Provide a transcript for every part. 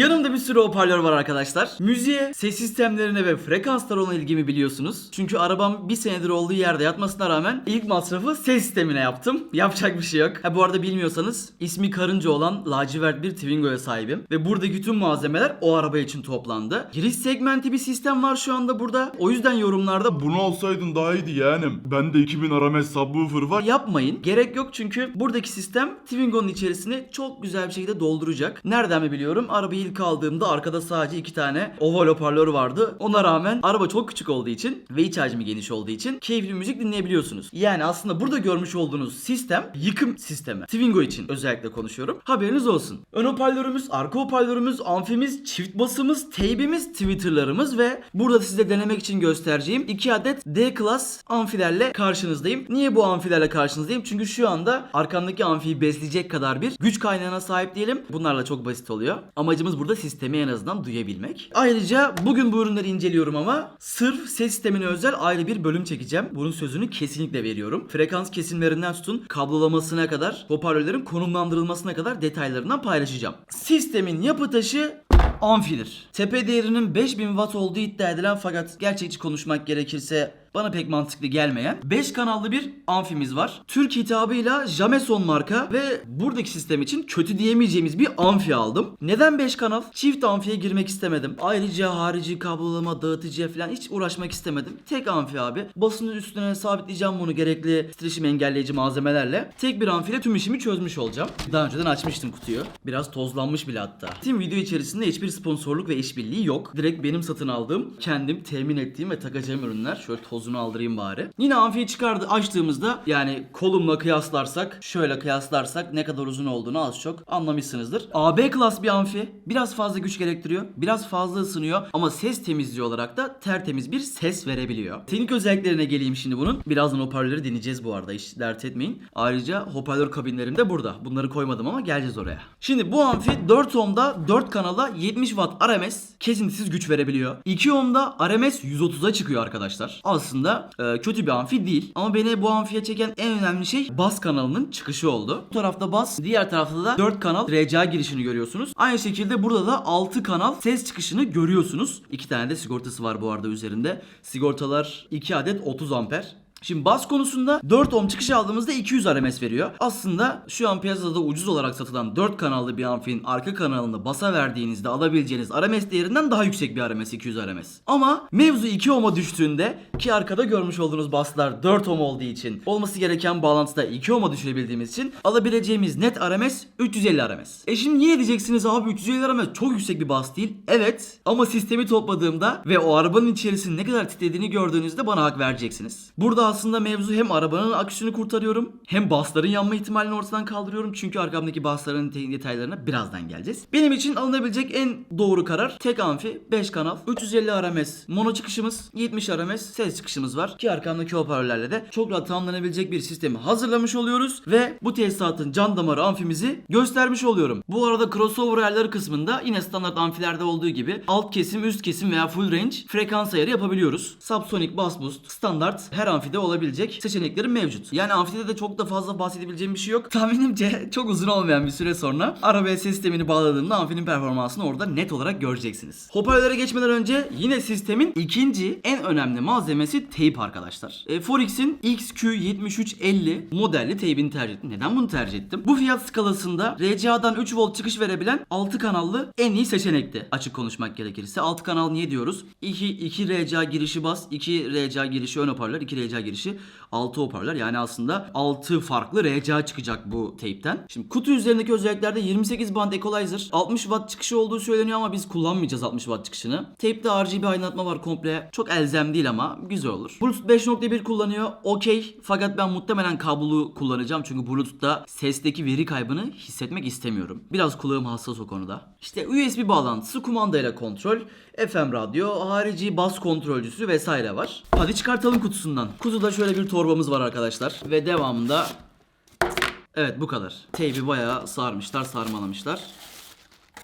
Yanımda bir sürü hoparlör var arkadaşlar. Müziğe, ses sistemlerine ve frekanslara olan ilgimi biliyorsunuz. Çünkü arabam bir senedir olduğu yerde yatmasına rağmen ilk masrafı ses sistemine yaptım. Yapacak bir şey yok. Ha bu arada bilmiyorsanız ismi karınca olan lacivert bir Twingo'ya sahibim. Ve buradaki tüm malzemeler o araba için toplandı. Giriş segmenti bir sistem var şu anda burada. O yüzden yorumlarda Bunu alsaydın daha iyiydi yeğenim. Bende 2000 RMS subwoofer var. yapmayın. Gerek yok çünkü buradaki sistem Twingo'nun içerisini çok güzel bir şekilde dolduracak. Nereden mi biliyorum? Arabayı ilk aldığımda arkada sadece iki tane oval hoparlör vardı. Ona rağmen araba çok küçük olduğu için ve iç hacmi geniş olduğu için keyifli müzik dinleyebiliyorsunuz. Yani aslında burada görmüş olduğunuz sistem yıkım sistemi. Twingo için özellikle konuşuyorum. Haberiniz olsun. Ön hoparlörümüz, arka hoparlörümüz, amfimiz, çift basımız, teybimiz, Twitter'larımız ve burada size denemek için göstereceğim iki adet D-Class amfilerle karşınızdayım. Niye bu amfilerle karşınızdayım? Çünkü şu anda arkamdaki amfiyi besleyecek kadar bir güç kaynağına sahip değilim. Bunlarla çok basit oluyor. Amacımız burada sistemi en azından duyabilmek. Ayrıca bugün bu ürünleri inceliyorum ama sırf ses sistemine özel ayrı bir bölüm çekeceğim. Bunun sözünü kesinlikle veriyorum. Frekans kesimlerinden tutun kablolamasına kadar, hoparlörlerin konumlandırılmasına kadar detaylarından paylaşacağım. Sistemin yapı taşı amfidir. Tepe değerinin 5000 watt olduğu iddia edilen fakat gerçekçi konuşmak gerekirse bana pek mantıklı gelmeyen 5 kanallı bir amfimiz var. Türk hitabıyla Jameson marka ve buradaki sistem için kötü diyemeyeceğimiz bir amfi aldım. Neden 5 kanal? Çift amfiye girmek istemedim. Ayrıca harici kablolama, dağıtıcıya falan hiç uğraşmak istemedim. Tek amfi abi. Basının üstüne sabitleyeceğim bunu gerekli titreşim engelleyici malzemelerle. Tek bir amfiyle tüm işimi çözmüş olacağım. Daha önceden açmıştım kutuyu. Biraz tozlanmış bile hatta. Tüm video içerisinde hiçbir sponsorluk ve işbirliği yok. Direkt benim satın aldığım, kendim temin ettiğim ve takacağım ürünler. Şöyle tozunu aldırayım bari. Yine amfiyi çıkardı açtığımızda yani kolumla kıyaslarsak, şöyle kıyaslarsak ne kadar uzun olduğunu az çok anlamışsınızdır. AB klas bir amfi. Biraz fazla güç gerektiriyor. Biraz fazla ısınıyor ama ses temizliği olarak da tertemiz bir ses verebiliyor. Teknik özelliklerine geleyim şimdi bunun. Birazdan hoparlörleri deneyeceğiz bu arada hiç dert etmeyin. Ayrıca hoparlör kabinlerim de burada. Bunları koymadım ama geleceğiz oraya. Şimdi bu amfi 4 ohmda 4 kanala 70 watt RMS kesintisiz güç verebiliyor. 2 ohmda RMS 130'a çıkıyor arkadaşlar. Aslında e, kötü bir amfi değil. Ama beni bu amfiye çeken en önemli şey bas kanalının çıkışı oldu. Bu tarafta bas, diğer tarafta da 4 kanal RCA girişini görüyorsunuz. Aynı şekilde burada da 6 kanal ses çıkışını görüyorsunuz. 2 tane de sigortası var bu arada üzerinde. Sigortalar 2 adet 30 amper. Şimdi bas konusunda 4 ohm çıkış aldığımızda 200 RMS veriyor. Aslında şu an piyasada ucuz olarak satılan 4 kanallı bir amfinin arka kanalını basa verdiğinizde alabileceğiniz RMS değerinden daha yüksek bir RMS 200 RMS. Ama mevzu 2 ohm'a düştüğünde ki arkada görmüş olduğunuz baslar 4 ohm olduğu için olması gereken bağlantıda 2 ohm'a düşürebildiğimiz için alabileceğimiz net RMS 350 RMS. E şimdi yine diyeceksiniz abi 350 RMS çok yüksek bir bas değil. Evet ama sistemi topladığımda ve o arabanın içerisinin ne kadar titrediğini gördüğünüzde bana hak vereceksiniz. Burada aslında mevzu hem arabanın aküsünü kurtarıyorum hem basların yanma ihtimalini ortadan kaldırıyorum. Çünkü arkamdaki basların detaylarına birazdan geleceğiz. Benim için alınabilecek en doğru karar tek amfi 5 kanal 350 RMS mono çıkışımız 70 RMS ses çıkışımız var ki arkamdaki hoparlörlerle de çok rahat tamamlanabilecek bir sistemi hazırlamış oluyoruz ve bu tesisatın can damarı amfimizi göstermiş oluyorum. Bu arada crossover ayarları kısmında yine standart amfilerde olduğu gibi alt kesim, üst kesim veya full range frekans ayarı yapabiliyoruz. Subsonic, bass boost, standart her amfide olabilecek seçenekleri mevcut. Yani amfide de çok da fazla bahsedebileceğim bir şey yok. Tahminimce çok uzun olmayan bir süre sonra arabaya ses sistemini bağladığımda amfinin performansını orada net olarak göreceksiniz. Hoparlöre geçmeden önce yine sistemin ikinci en önemli malzemesi teyp arkadaşlar. E, Forix'in XQ7350 modelli teybini tercih ettim. Neden bunu tercih ettim? Bu fiyat skalasında RCA'dan 3 volt çıkış verebilen 6 kanallı en iyi seçenekti. Açık konuşmak gerekirse. 6 kanal niye diyoruz? 2, 2 RCA girişi bas, 2 RCA girişi ön hoparlör, 2 RCA girişi girişi. 6 hoparlör. Yani aslında 6 farklı RCA çıkacak bu teypten. Şimdi kutu üzerindeki özelliklerde 28 band equalizer, 60 watt çıkışı olduğu söyleniyor ama biz kullanmayacağız 60 watt çıkışını. Teypte RGB aydınlatma var komple. Çok elzem değil ama güzel olur. Bluetooth 5.1 kullanıyor. Okey. Fakat ben muhtemelen kablolu kullanacağım. Çünkü Bluetooth'ta sesteki veri kaybını hissetmek istemiyorum. Biraz kulağım hassas o konuda. İşte USB bağlantısı, kumandayla kontrol, FM radyo, harici bas kontrolcüsü vesaire var. Hadi çıkartalım kutusundan. Kutuda şöyle bir torbamız var arkadaşlar. Ve devamında Evet bu kadar. Teybi bayağı sarmışlar, sarmalamışlar.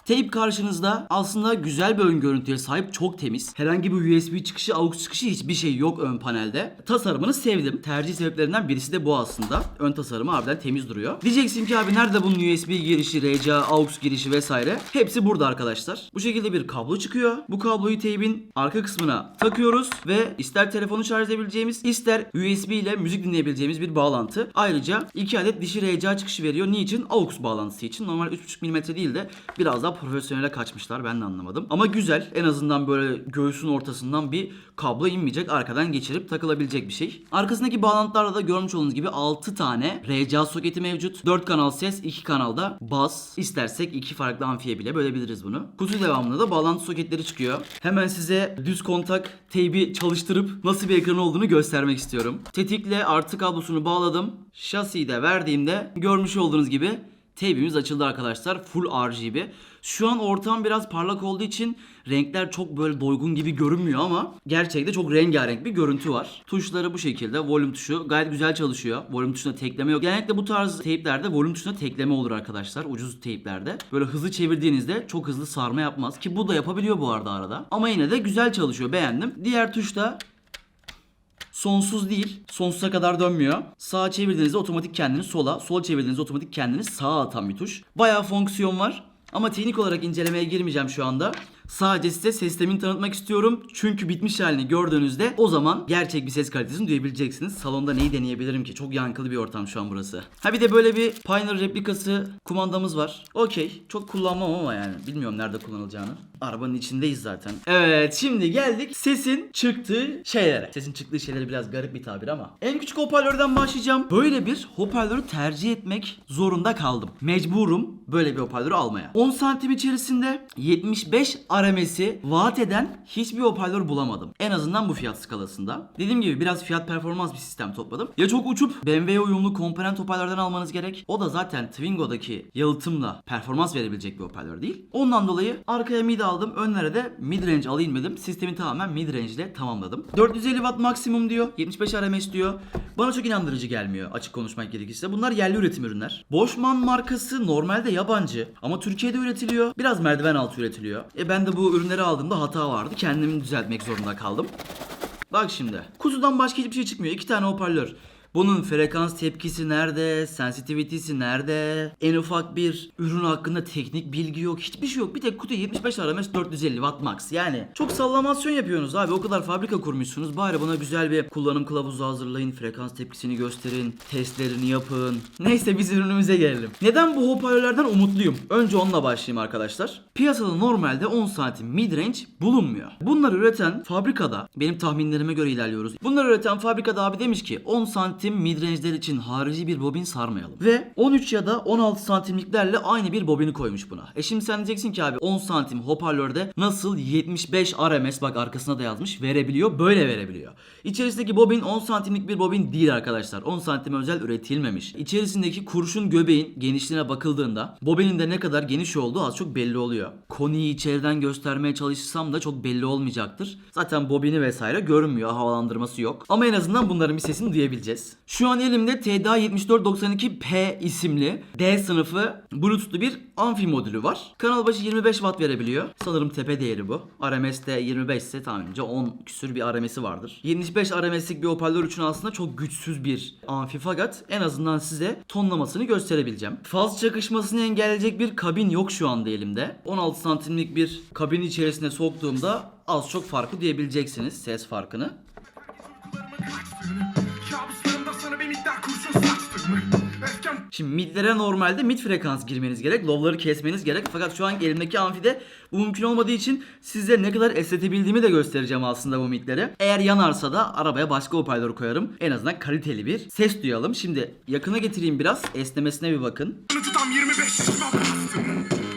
Teyp karşınızda aslında güzel bir ön görüntüye sahip çok temiz. Herhangi bir USB çıkışı, AUX çıkışı hiçbir şey yok ön panelde. Tasarımını sevdim. Tercih sebeplerinden birisi de bu aslında. Ön tasarımı harbiden temiz duruyor. Diyeceksin ki abi nerede bunun USB girişi, RCA, AUX girişi vesaire. Hepsi burada arkadaşlar. Bu şekilde bir kablo çıkıyor. Bu kabloyu teybin arka kısmına takıyoruz ve ister telefonu şarj edebileceğimiz ister USB ile müzik dinleyebileceğimiz bir bağlantı. Ayrıca 2 adet dişi RCA çıkışı veriyor. Niçin? AUX bağlantısı için. Normal 3.5 mm değil de biraz daha profesyonele kaçmışlar. Ben de anlamadım. Ama güzel. En azından böyle göğsün ortasından bir kablo inmeyecek. Arkadan geçirip takılabilecek bir şey. Arkasındaki bağlantılarda da görmüş olduğunuz gibi 6 tane RCA soketi mevcut. 4 kanal ses, 2 kanalda bas. İstersek 2 farklı amfiye bile bölebiliriz bunu. Kutu devamında da bağlantı soketleri çıkıyor. Hemen size düz kontak teybi çalıştırıp nasıl bir ekran olduğunu göstermek istiyorum. Tetikle artı kablosunu bağladım. Şasiyi de verdiğimde görmüş olduğunuz gibi Teybimiz açıldı arkadaşlar. Full RGB. Şu an ortam biraz parlak olduğu için renkler çok böyle doygun gibi görünmüyor ama gerçekte çok rengarenk bir görüntü var. Tuşları bu şekilde. Volume tuşu gayet güzel çalışıyor. Volume tuşuna tekleme yok. Genellikle bu tarz teyplerde volume tuşuna tekleme olur arkadaşlar. Ucuz teyplerde. Böyle hızlı çevirdiğinizde çok hızlı sarma yapmaz. Ki bu da yapabiliyor bu arada arada. Ama yine de güzel çalışıyor. Beğendim. Diğer tuşta Sonsuz değil. Sonsuza kadar dönmüyor. Sağa çevirdiğinizde otomatik kendini sola, sola çevirdiğinizde otomatik kendini sağa atan bir tuş. Bayağı fonksiyon var. Ama teknik olarak incelemeye girmeyeceğim şu anda. Sadece size sistemini tanıtmak istiyorum. Çünkü bitmiş halini gördüğünüzde o zaman gerçek bir ses kalitesini duyabileceksiniz. Salonda neyi deneyebilirim ki? Çok yankılı bir ortam şu an burası. Ha bir de böyle bir Pioneer replikası kumandamız var. Okey. Çok kullanmam ama yani. Bilmiyorum nerede kullanılacağını. Arabanın içindeyiz zaten. Evet şimdi geldik sesin çıktığı şeylere. Sesin çıktığı şeyleri biraz garip bir tabir ama. En küçük hoparlörden başlayacağım. Böyle bir hoparlörü tercih etmek zorunda kaldım. Mecburum böyle bir hoparlörü almaya. 10 santim içerisinde 75 RMS'i vaat eden hiçbir hoparlör bulamadım. En azından bu fiyat skalasında. Dediğim gibi biraz fiyat performans bir sistem topladım. Ya çok uçup BMW'ye uyumlu komponent hoparlörden almanız gerek. O da zaten Twingo'daki yalıtımla performans verebilecek bir hoparlör değil. Ondan dolayı arkaya mid aldım. Önlere de mid range alayım dedim. Sistemi tamamen mid range ile tamamladım. 450 watt maksimum diyor. 75 RMS diyor. Bana çok inandırıcı gelmiyor açık konuşmak gerekirse. Bunlar yerli üretim ürünler. Boschmann markası normalde yabancı ama Türkiye'de üretiliyor. Biraz merdiven altı üretiliyor. E ben de bu ürünleri aldığımda hata vardı. Kendimi düzeltmek zorunda kaldım. Bak şimdi. Kutudan başka hiçbir şey çıkmıyor. İki tane hoparlör. Bunun frekans tepkisi nerede? Sensitivity'si nerede? En ufak bir ürün hakkında teknik bilgi yok. Hiçbir şey yok. Bir tek kutu 75 RMS 450 Watt max. Yani çok sallamasyon yapıyorsunuz abi. O kadar fabrika kurmuşsunuz. Bari buna güzel bir kullanım kılavuzu hazırlayın. Frekans tepkisini gösterin. Testlerini yapın. Neyse biz ürünümüze gelelim. Neden bu hoparlörlerden umutluyum? Önce onunla başlayayım arkadaşlar. Piyasada normalde 10 santim midrange bulunmuyor. Bunları üreten fabrikada benim tahminlerime göre ilerliyoruz. Bunları üreten fabrikada abi demiş ki 10 santim midrange'ler için harici bir bobin sarmayalım. Ve 13 ya da 16 santimliklerle aynı bir bobini koymuş buna. E şimdi sen diyeceksin ki abi 10 santim hoparlörde nasıl 75 RMS bak arkasına da yazmış verebiliyor böyle verebiliyor. İçerisindeki bobin 10 santimlik bir bobin değil arkadaşlar. 10 santim özel üretilmemiş. İçerisindeki kurşun göbeğin genişliğine bakıldığında bobinin de ne kadar geniş olduğu az çok belli oluyor. Konuyu içeriden göstermeye çalışsam da çok belli olmayacaktır. Zaten bobini vesaire görünmüyor. Havalandırması yok. Ama en azından bunların bir sesini duyabileceğiz. Şu an elimde TDA7492P isimli D sınıfı Bluetooth'lu bir amfi modülü var. Kanal başı 25 watt verebiliyor. Sanırım tepe değeri bu. RMS de 25 ise tahminimce 10 küsür bir RMS'i vardır. 75 RMS'lik bir hoparlör için aslında çok güçsüz bir amfi fakat en azından size tonlamasını gösterebileceğim. Faz çakışmasını engelleyecek bir kabin yok şu anda elimde. 16 santimlik bir kabin içerisine soktuğumda az çok farkı duyabileceksiniz ses farkını. Şimdi midlere normalde mid frekans girmeniz gerek. Low'ları kesmeniz gerek. Fakat şu an elimdeki amfide bu mümkün olmadığı için size ne kadar esnetebildiğimi de göstereceğim aslında bu midleri. Eğer yanarsa da arabaya başka hoparlör koyarım. En azından kaliteli bir ses duyalım. Şimdi yakına getireyim biraz. Esnemesine bir bakın. tutam 25 şişman bastım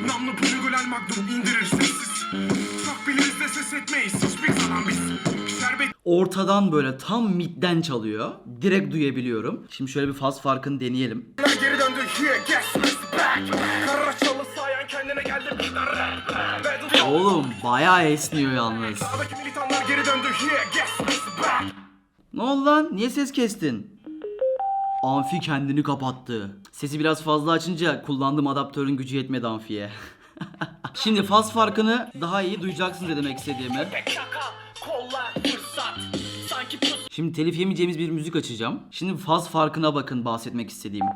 Namlu poligolal magnum indirir sessiz Çok biliriz de ses etmeyiz hiçbir zaman biz Şerbet Ortadan böyle tam midden çalıyor. Direkt duyabiliyorum. Şimdi şöyle bir faz farkını deneyelim. geri döndü here guess who's back Karara çalı sayan kendine geldi bir tane rap Battle Oğlum bayağı esniyor yalnız. Militanlar geri döndü here guess who's back Ne oldu lan? Niye ses kestin? Amfi kendini kapattı. Sesi biraz fazla açınca kullandığım adaptörün gücü yetmedi amfiye. Şimdi faz farkını daha iyi duyacaksınız ne demek istediğimi. Kollar, Şimdi telif yemeyeceğimiz bir müzik açacağım. Şimdi faz farkına bakın bahsetmek istediğim.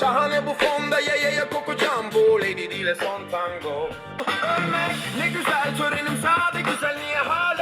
Şahane bu fonda ya ya ya kokacağım. Bu Lady Dile son tango. Ölmek ne güzel törenim sade güzel. Niye hala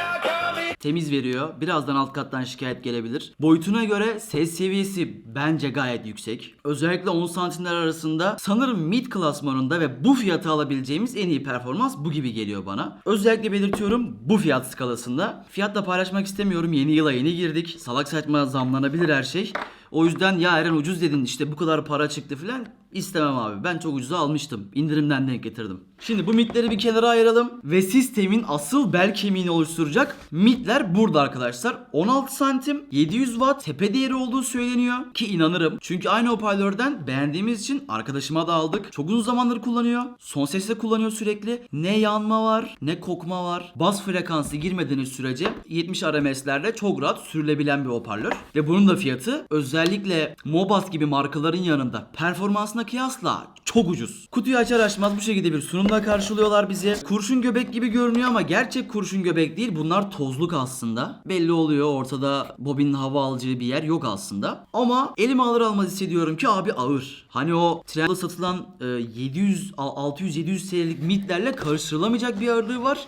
Temiz veriyor. Birazdan alt kattan şikayet gelebilir. Boyutuna göre ses seviyesi bence gayet yüksek. Özellikle 10 santimler arasında sanırım mid klasmanında ve bu fiyata alabileceğimiz en iyi performans bu gibi geliyor bana. Özellikle belirtiyorum bu fiyat skalasında. Fiyatla paylaşmak istemiyorum. Yeni yıla yeni girdik. Salak saçma zamlanabilir her şey. O yüzden ya Eren ucuz dedin işte bu kadar para çıktı filan istemem abi. Ben çok ucuza almıştım. İndirimden denk getirdim. Şimdi bu mitleri bir kenara ayıralım ve sistemin asıl bel kemiğini oluşturacak mitler burada arkadaşlar. 16 santim 700 watt tepe değeri olduğu söyleniyor ki inanırım. Çünkü aynı hoparlörden beğendiğimiz için arkadaşıma da aldık. Çok uzun zamandır kullanıyor. Son sesle kullanıyor sürekli. Ne yanma var ne kokma var. Bas frekansı girmediğiniz sürece 70 RMS'lerle çok rahat sürülebilen bir hoparlör. Ve bunun da fiyatı özellikle Mobas gibi markaların yanında performansına kıyasla çok ucuz. Kutuyu açar açmaz bu şekilde bir sunumla karşılıyorlar bizi. Kurşun göbek gibi görünüyor ama gerçek kurşun göbek değil. Bunlar tozluk aslında. Belli oluyor ortada bobinin hava alacağı bir yer yok aslında. Ama elime alır almaz hissediyorum ki abi ağır. Hani o trende satılan e, 700 600-700 TL'lik midlerle karıştırılamayacak bir ağırlığı var.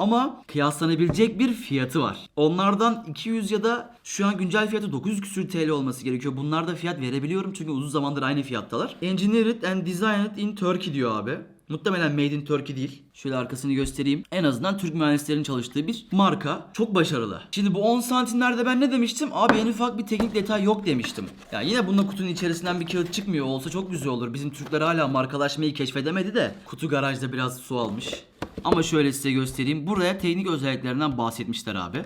Ama kıyaslanabilecek bir fiyatı var. Onlardan 200 ya da şu an güncel fiyatı 900 küsür TL olması gerekiyor. Bunlarda fiyat verebiliyorum çünkü uzun zamandır aynı fiyattalar. Engineered and designed in Turkey diyor abi. Muhtemelen made in Turkey değil. Şöyle arkasını göstereyim. En azından Türk mühendislerin çalıştığı bir marka. Çok başarılı. Şimdi bu 10 santimlerde ben ne demiştim? Abi en ufak bir teknik detay yok demiştim. Ya yine bununla kutunun içerisinden bir kağıt çıkmıyor. Olsa çok güzel olur. Bizim Türkler hala markalaşmayı keşfedemedi de. Kutu garajda biraz su almış. Ama şöyle size göstereyim. Buraya teknik özelliklerinden bahsetmişler abi.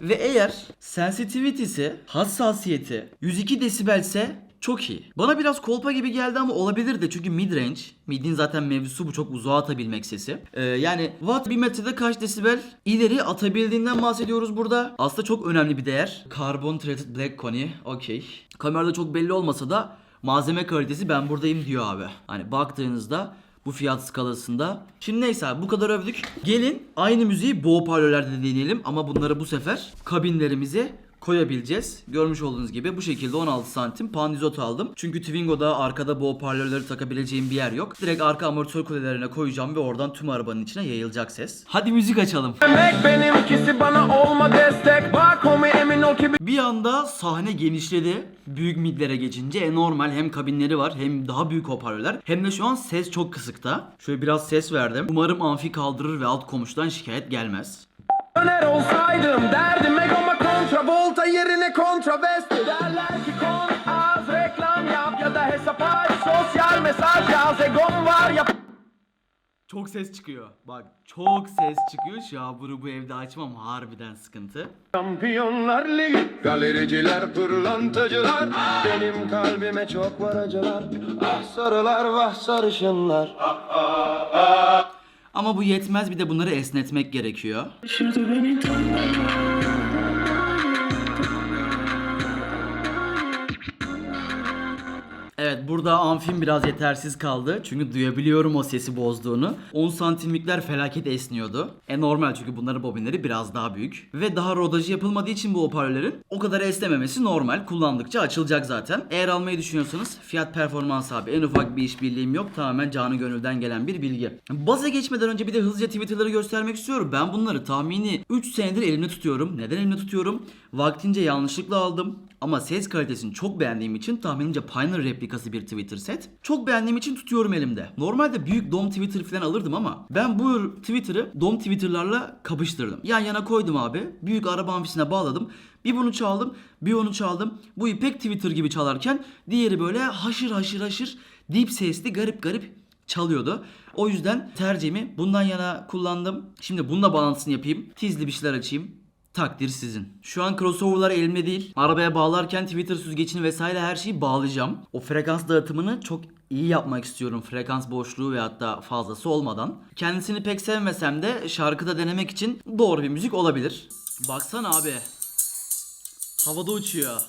Ve eğer sensitivity'si, hassasiyeti 102 desibelse çok iyi. Bana biraz kolpa gibi geldi ama olabilir de çünkü mid range. Mid'in zaten mevzusu bu çok uzağa atabilmek sesi. Ee, yani watt bir metrede kaç desibel ileri atabildiğinden bahsediyoruz burada. Aslında çok önemli bir değer. Carbon treated black Connie. Okey. Kamerada çok belli olmasa da malzeme kalitesi ben buradayım diyor abi. Hani baktığınızda bu fiyat skalasında. Şimdi neyse abi, bu kadar övdük. Gelin aynı müziği bu hoparlörlerde deneyelim ama bunları bu sefer kabinlerimize koyabileceğiz. Görmüş olduğunuz gibi bu şekilde 16 santim pandizot aldım. Çünkü Twingo'da arkada bu hoparlörleri takabileceğim bir yer yok. Direkt arka amortisör kulelerine koyacağım ve oradan tüm arabanın içine yayılacak ses. Hadi müzik açalım. Demek benimkisi bana olma destek Bak homie emin ol ki Bir anda sahne genişledi. Büyük midlere geçince e normal hem kabinleri var hem daha büyük hoparlörler hem de şu an ses çok kısıkta. Şöyle biraz ses verdim. Umarım amfi kaldırır ve alt komşudan şikayet gelmez. Öner olsaydım derdim egoma kontravolta yerine kontravest Derler ki kon az reklam yap ya da hesap aç Sosyal mesaj yaz egom var yap Çok ses çıkıyor. Bak çok ses çıkıyor. Bunu bu evde açmam harbiden sıkıntı. Şampiyonlar Ligi Galericiler, pırlantacılar Benim kalbime çok var acılar Ah sarılar vah sarışınlar Ama bu yetmez bir de bunları esnetmek gerekiyor. Burada amfim biraz yetersiz kaldı. Çünkü duyabiliyorum o sesi bozduğunu. 10 santimlikler felaket esniyordu. E normal çünkü bunların bobinleri biraz daha büyük. Ve daha rodajı yapılmadığı için bu hoparlörlerin o kadar esnememesi normal. Kullandıkça açılacak zaten. Eğer almayı düşünüyorsanız fiyat performans abi. En ufak bir işbirliğim yok. Tamamen canı gönülden gelen bir bilgi. Baza geçmeden önce bir de hızlıca Twitter'ları göstermek istiyorum. Ben bunları tahmini 3 senedir elimde tutuyorum. Neden elimde tutuyorum? Vaktince yanlışlıkla aldım. Ama ses kalitesini çok beğendiğim için tahminimce Pioneer replikası bir Twitter set. Çok beğendiğim için tutuyorum elimde. Normalde büyük dom Twitter falan alırdım ama ben bu Twitter'ı dom Twitter'larla kapıştırdım. Yan yana koydum abi. Büyük araba amfisine bağladım. Bir bunu çaldım, bir onu çaldım. Bu ipek Twitter gibi çalarken diğeri böyle haşır haşır haşır deep sesli garip garip çalıyordu. O yüzden tercihimi bundan yana kullandım. Şimdi bununla bağlantısını yapayım. Tizli bir şeyler açayım. Takdir sizin. Şu an crossover'lar elimde değil. Arabaya bağlarken Twitter süzgecini vesaire her şeyi bağlayacağım. O frekans dağıtımını çok iyi yapmak istiyorum frekans boşluğu ve hatta fazlası olmadan. Kendisini pek sevmesem de şarkıda denemek için doğru bir müzik olabilir. Baksana abi. Havada uçuyor.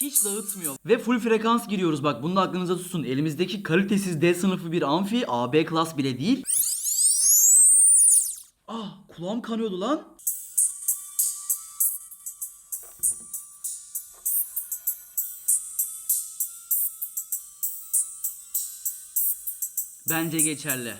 Hiç dağıtmıyor. Ve full frekans giriyoruz bak bunu da aklınıza tutun. Elimizdeki kalitesiz D sınıfı bir amfi AB klas bile değil. Ah kulağım kanıyordu lan. Bence geçerli.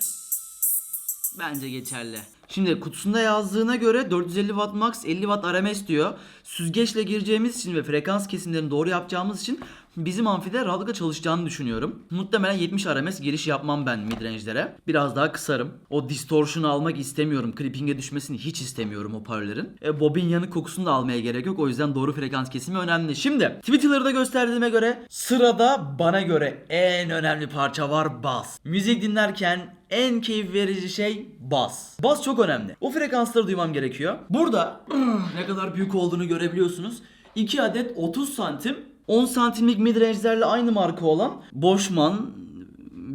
Bence geçerli. Şimdi kutusunda yazdığına göre 450 Watt max 50 Watt RMS diyor. Süzgeçle gireceğimiz için ve frekans kesimlerini doğru yapacağımız için bizim amfide rahatlıkla çalışacağını düşünüyorum. Muhtemelen 70 RMS giriş yapmam ben midrange'lere. Biraz daha kısarım. O distortion'u almak istemiyorum. Clipping'e düşmesini hiç istemiyorum hoparlörlerin. E, bobin yanık kokusunu da almaya gerek yok. O yüzden doğru frekans kesimi önemli. Şimdi Twitter'da gösterdiğime göre sırada bana göre en önemli parça var bas. Müzik dinlerken en keyif verici şey bas. Bas çok önemli. O frekansları duymam gerekiyor. Burada ne kadar büyük olduğunu görebiliyorsunuz. 2 adet 30 santim 10 santimlik midrange'lerle aynı marka olan Boschmann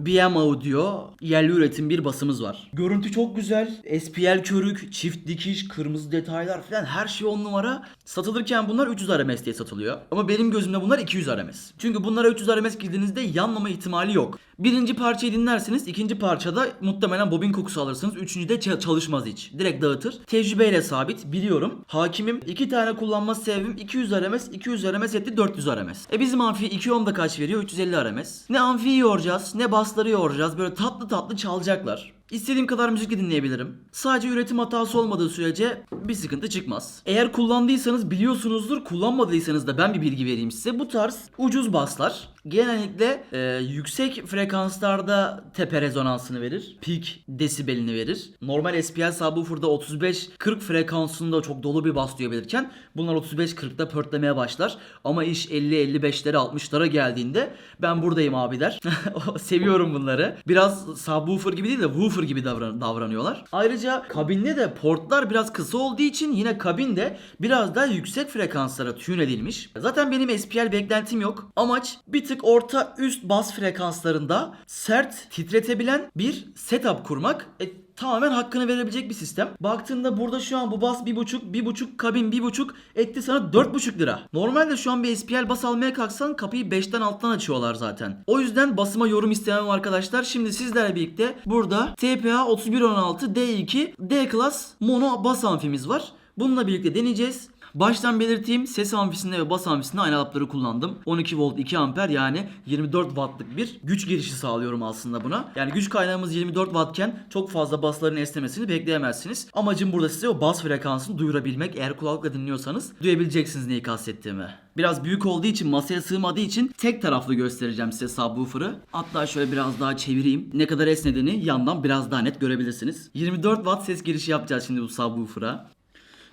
BM Audio yerli üretim bir basımız var. Görüntü çok güzel. SPL körük, çift dikiş, kırmızı detaylar falan her şey on numara. Satılırken bunlar 300 RMS diye satılıyor. Ama benim gözümde bunlar 200 RMS. Çünkü bunlara 300 RMS girdiğinizde yanmama ihtimali yok. Birinci parçayı dinlersiniz, ikinci parçada muhtemelen bobin kokusu alırsınız. Üçüncüde çalışmaz hiç. Direkt dağıtır. Tecrübeyle sabit, biliyorum. Hakimim. iki tane kullanma sebebim 200 RMS, 200 RMS etti 400 RMS. E bizim amfi 2 ohm'da kaç veriyor? 350 RMS. Ne amfiyi yoracağız, ne basları yoracağız. Böyle tatlı tatlı çalacaklar. İstediğim kadar müzik dinleyebilirim. Sadece üretim hatası olmadığı sürece bir sıkıntı çıkmaz. Eğer kullandıysanız biliyorsunuzdur, kullanmadıysanız da ben bir bilgi vereyim size. Bu tarz ucuz baslar genellikle e, yüksek frekanslarda tepe rezonansını verir. Peak desibelini verir. Normal SPL subwoofer'da 35-40 frekansında çok dolu bir bas duyabilirken bunlar 35-40'da pörtlemeye başlar. Ama iş 50-55'lere 60'lara geldiğinde ben buradayım abi der. Seviyorum bunları. Biraz subwoofer gibi değil de woofer gibi davran- davranıyorlar. Ayrıca kabinde de portlar biraz kısa olduğu için yine kabinde biraz daha yüksek frekanslara tune edilmiş. Zaten benim SPL beklentim yok. Amaç bir tık orta üst bas frekanslarında sert titretebilen bir setup kurmak. E, tamamen hakkını verebilecek bir sistem. Baktığında burada şu an bu bas bir buçuk, bir buçuk kabin bir buçuk etti sana dört buçuk lira. Normalde şu an bir SPL bas almaya kalksan kapıyı 5'ten alttan açıyorlar zaten. O yüzden basıma yorum istemem arkadaşlar. Şimdi sizlerle birlikte burada TPA 3116 D2 D Class mono bas amfimiz var. Bununla birlikte deneyeceğiz. Baştan belirteyim ses amfisinde ve bas amfisinde aynı adaptörü kullandım. 12 volt 2 amper yani 24 wattlık bir güç girişi sağlıyorum aslında buna. Yani güç kaynağımız 24 wattken çok fazla basların esnemesini bekleyemezsiniz. Amacım burada size o bas frekansını duyurabilmek. Eğer kulaklıkla dinliyorsanız duyabileceksiniz neyi kastettiğimi. Biraz büyük olduğu için masaya sığmadığı için tek taraflı göstereceğim size subwoofer'ı. Hatta şöyle biraz daha çevireyim. Ne kadar esnediğini yandan biraz daha net görebilirsiniz. 24 watt ses girişi yapacağız şimdi bu subwoofer'a.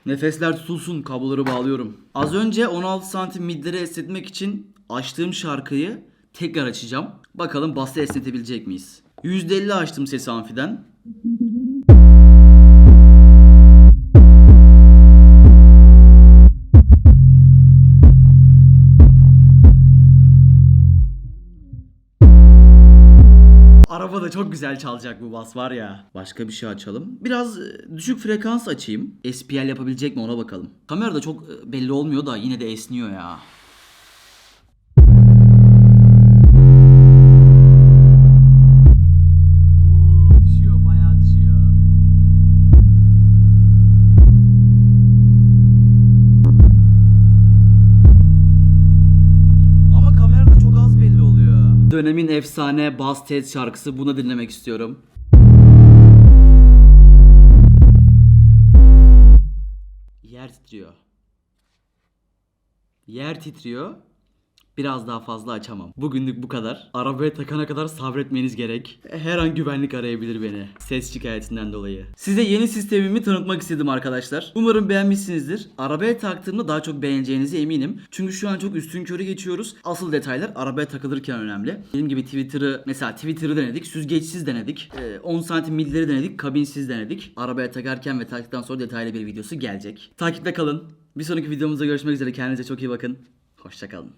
Nefesler tutulsun kabloları bağlıyorum. Az önce 16 santim midleri esnetmek için açtığım şarkıyı tekrar açacağım. Bakalım bası esnetebilecek miyiz? %50 açtım sesi amfiden. Arabada çok güzel çalacak bu bas var ya. Başka bir şey açalım. Biraz e, düşük frekans açayım. SPL yapabilecek mi ona bakalım. Kamerada çok e, belli olmuyor da yine de esniyor ya. Dönemin efsane Buzz Ted şarkısı bunu dinlemek istiyorum. Yer titriyor. Yer titriyor. Biraz daha fazla açamam. Bugünlük bu kadar. Arabaya takana kadar sabretmeniz gerek. Her an güvenlik arayabilir beni. Ses şikayetinden dolayı. Size yeni sistemimi tanıtmak istedim arkadaşlar. Umarım beğenmişsinizdir. Arabaya taktığımda daha çok beğeneceğinize eminim. Çünkü şu an çok üstün körü geçiyoruz. Asıl detaylar arabaya takılırken önemli. Dediğim gibi Twitter'ı mesela Twitter'ı denedik. Süzgeçsiz denedik. Ee, 10 santim milleri denedik. Kabinsiz denedik. Arabaya takarken ve taktıktan sonra detaylı bir videosu gelecek. Takipte kalın. Bir sonraki videomuzda görüşmek üzere. Kendinize çok iyi bakın. Hoşçakalın.